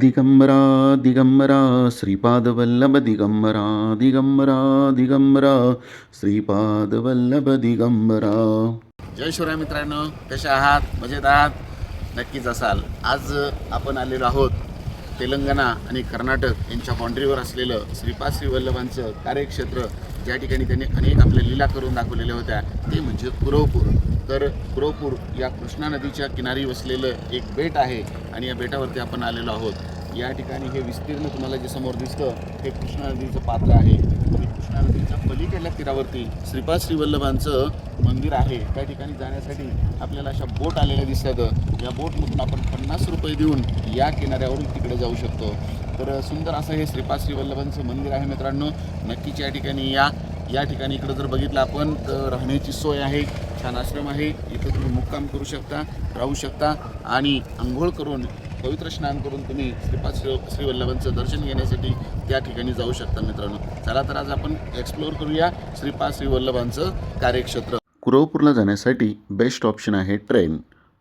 दिगंबरा दिगंबरा श्रीपादवल्लभ दिगंबरा दिगंबरा दिगंबरा श्रीपादवल्लभ दिगंबरा. जय शिवराय मित्रांनो कसे आहात? मजेत आहात? नक्कीच असाल. आज आपण आलेलो आहोत तेलंगणा आणि कर्नाटक यांच्या बाँड्रीवर असलेलं श्रीपाद श्रीवल्लभांचं कार्यक्षेत्र. ज्या ठिकाणी त्यांनी अनेक आपल्या लीला करून दाखवलेल्या होत्या ते म्हणजे कुरवपूर. तर कुरवपूर या कृष्णा नदीच्या किनारी वसलेलं एक बेट आहे आणि या बेटावरती आपण आलेलो आहोत. या ठिकाणी हे विस्तीर्ण तुम्हाला जे समोर दिसतं हे कृष्णा नदीचं पात्र आहे. आणि कृष्णा नदीच्या पलीकडल्या तीरावरती श्रीपाद श्रीवल्लभांचं मंदिर आहे त्या ठिकाणी जाण्यासाठी आपल्याला अशा बोट आलेल्या दिसतात. या बोटमधून आपण पन्नास रुपये देऊन या किनाऱ्यावरून तिकडे जाऊ शकतो. तर सुंदर असं हे श्रीपाद श्री वल्लभांचं मंदिर आहे मित्रांनो. नक्कीच या ठिकाणी या. या ठिकाणी इकडं जर बघितलं आपण तर राहण्याची सोय आहे. छान आश्रम आहे. इथं तुम्ही मुक्काम करू शकता राहू शकता. आणि आंघोळ करून पवित्र स्नान करून तुम्ही श्रीपाद श्री श्रीवल्लभांचं दर्शन घेण्यासाठी त्या ठिकाणी जाऊ शकता मित्रांनो. चला तर आज आपण एक्सप्लोअर करूया श्रीपाद श्रीवल्लभांचं कार्यक्षेत्र. कुरवपूरला जाण्यासाठी बेस्ट ऑप्शन आहे ट्रेन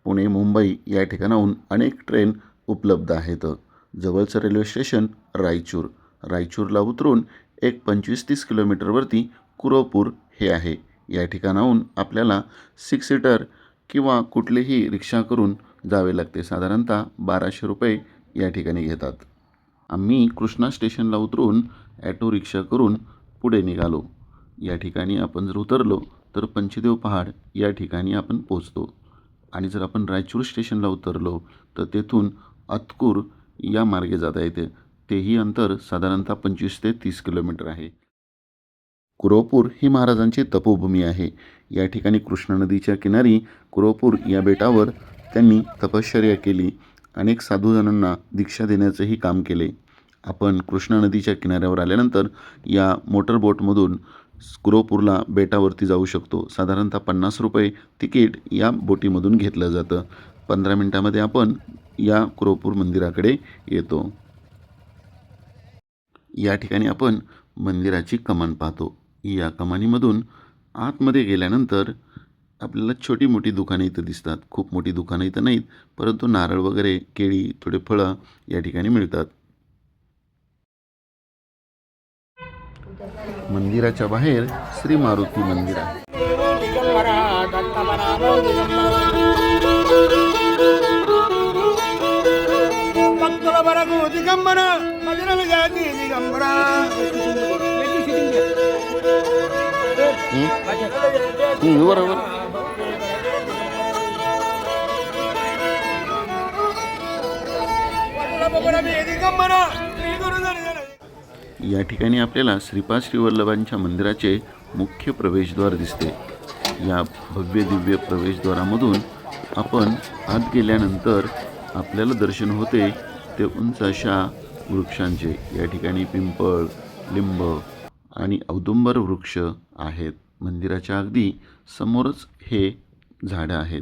पुणे मुंबई या ठिकाणाहून अनेक ट्रेन उपलब्ध आहेत. जवळचं रेल्वे स्टेशन रायचूर. रायचूरला उतरून एक पंचवीस तीस किलोमीटरवरती कुरवपूर हे आहे. या ठिकाणाहून आपल्याला सिक्स सीटर किंवा कुठलीही रिक्षा करून जावे लागते. साधारणतः बाराशे रुपये या ठिकाणी घेतात. आम्ही कृष्णा स्टेशनला उतरून ॲटो रिक्षा करून पुढे निघालो. या ठिकाणी आपण जर उतरलो तर पंचदेव पहाड या ठिकाणी आपण पोचतो आणि जर आपण रायचूर स्टेशनला उतरलो तर तेथून अतकूर या मार्गे जाता येते. तेही अंतर साधारणतः पंचवीस ते तीस किलोमीटर आहे. कुरोपूर ही महाराजांची तपोभूमी आहे. या ठिकाणी कृष्णा नदीच्या किनारी कुरोपूर या बेटावर त्यांनी तपश्चर्या केली. अनेक साधूजणांना दीक्षा देण्याचंही काम केले. आपण कृष्णा नदीच्या किनाऱ्यावर आल्यानंतर या मोटरबोटमधून स्क्रोपूरला बेटावरती जाऊ शकतो. साधारणतः पन्नास रुपये तिकीट या बोटीमधून घेतलं जातं. पंधरा मिनटामध्ये आपण या क्रोपूर मंदिराकडे येतो. या ठिकाणी आपण मंदिराची कमान पाहतो. या कमानीमधून आतमध्ये गेल्यानंतर आपल्याला छोटी मोठी दुकानं इथं दिसतात. खूप मोठी दुकानं इथं नाहीत परंतु नारळ वगैरे केळी थोडे फळं या ठिकाणी मिळतात. Mandira Cabahir, Sri Maruti Mandira. Hmm, या ठिकाणी आपल्याला श्रीपाद श्री वल्लभांच्या मंदिराचे मुख्य प्रवेशद्वार दिसते. या भव्य दिव्य प्रवेशद्वारामधून आपण आत गेल्यानंतर आपल्याला दर्शन होते ते उंच अशा वृक्षांचे. या ठिकाणी पिंपळ लिंब आणि औदुंबर वृक्ष आहेत. मंदिराच्या अगदी समोरच हे झाडं आहेत.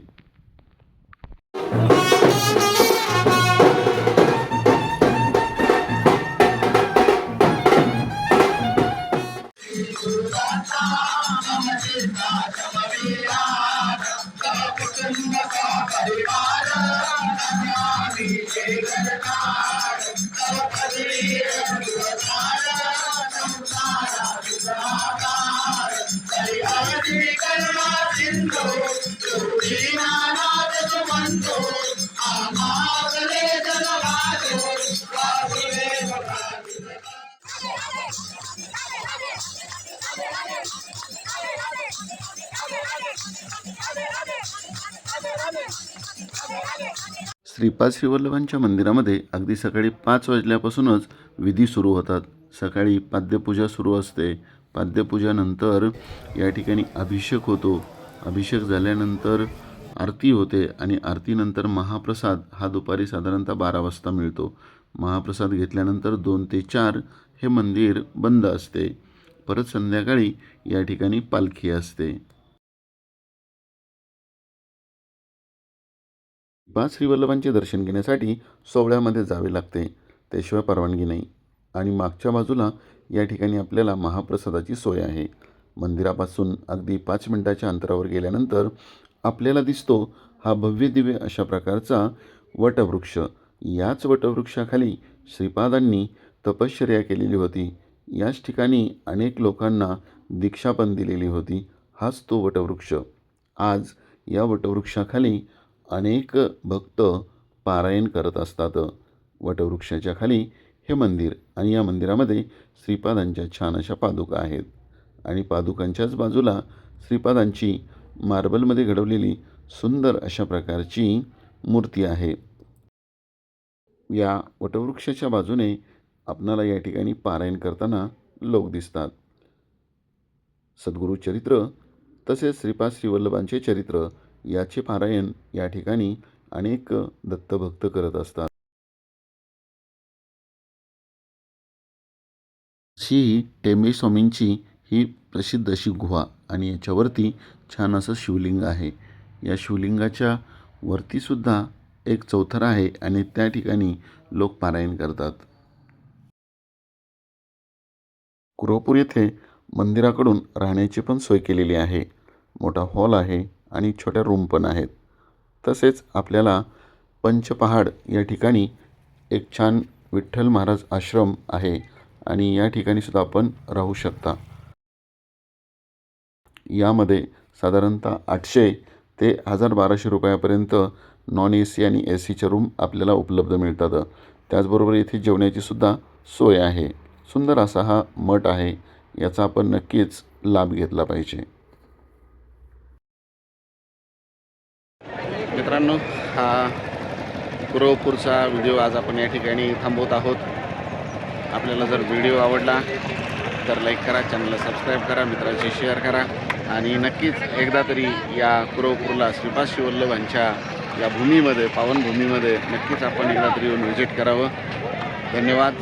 श्रीपाद श्रीवल्लभांच्या मंदिरामध्ये अगदी सकाळी पाच वाजल्यापासूनच विधी सुरू होतात. सकाळी पाद्यपूजा सुरू असते. पाद्यपूजानंतर या ठिकाणी अभिषेक होतो. अभिषेक झाल्यानंतर आरती होते आणि आरतीनंतर महाप्रसाद हा दुपारी साधारणतः बारा वाजता मिळतो. महाप्रसाद घेतल्यानंतर दोन ते चार हे मंदिर बंद असते. परत संध्याकाळी या ठिकाणी पालखी असते. पाच श्रीवल्लभांचे दर्शन घेण्यासाठी सोहळ्यामध्ये जावे लागते त्याशिवाय परवानगी नाही. आणि मागच्या बाजूला या ठिकाणी आपल्याला महाप्रसादाची सोय आहे. मंदिरापासून अगदी पाच मिनिटाच्या अंतरावर गेल्यानंतर आपल्याला दिसतो हा भव्य दिव्य अशा प्रकारचा वटवृक्ष. याच वटवृक्षाखाली श्रीपादांनी तपश्चर्या केलेली होती. याच ठिकाणी अनेक लोकांना दीक्षा पण दिलेली होती. हाच तो वटवृक्ष. आज या वटवृक्षाखाली अनेक भक्त पारायण करत असतात. वटवृक्षाच्या खाली हे मंदिर आणि या मंदिरामध्ये श्रीपादांच्या छान अशा पादुका आहेत. आणि पादुकांच्याच बाजूला श्रीपादांची मार्बलमध्ये घडवलेली सुंदर अशा प्रकारची मूर्ती आहे. या वटवृक्षाच्या बाजूने आपणाला या ठिकाणी पारायण करताना लोक दिसतात. सद्गुरू चरित्र तसेच श्रीपाद श्रीवल्लभांचे चरित्र याचे पारायण या ठिकाणी अनेक दत्तभक्त करत असतात. ही टेंबे स्वामींची ही प्रसिद्ध अशी गुहा आणि याच्यावरती छान असं शिवलिंग आहे. या शिवलिंगाच्या वरतीसुद्धा एक चौथरा आहे आणि त्या ठिकाणी लोक पारायण करतात. कुरोपूर येथे मंदिराकडून राहण्याची पण सोय केलेली आहे. मोठा हॉल आहे. आणि छोट्या रूम पण आहेत. तसेच आपल्याला पंचपहाड या ठिकाणी एक छान विठ्ठल महाराज आश्रम आहे आणि या ठिकाणी सुद्धा आपण राहू शकता. यामध्ये साधारणतः आठशे ते हजार बाराशे रुपयापर्यंत नॉन ए सी आणि ए सीच्या रूम आपल्याला उपलब्ध मिळतात. त्याचबरोबर येथे जेवण्याची सुद्धा सोय आहे. सुंदर असा हा मठ आहे. याचा आपण नक्कीच लाभ घेतला पाहिजे. मित्रांनो हा कुरवपूरचा व्हिडिओ आज आपण या ठिकाणी थांबवत आहोत. आपल्याला जर व्हिडिओ आवडला तर लाईक करा चॅनलला सबस्क्राईब करा मित्रांशी शेअर करा. आणि नक्कीच एकदा तरी या कुरवपूरला श्रीपाद शिवल्लभांच्या या भूमीमध्ये पावनभूमीमध्ये नक्कीच आपण एकदा तरी येऊन व्हिजिट करावं. धन्यवाद.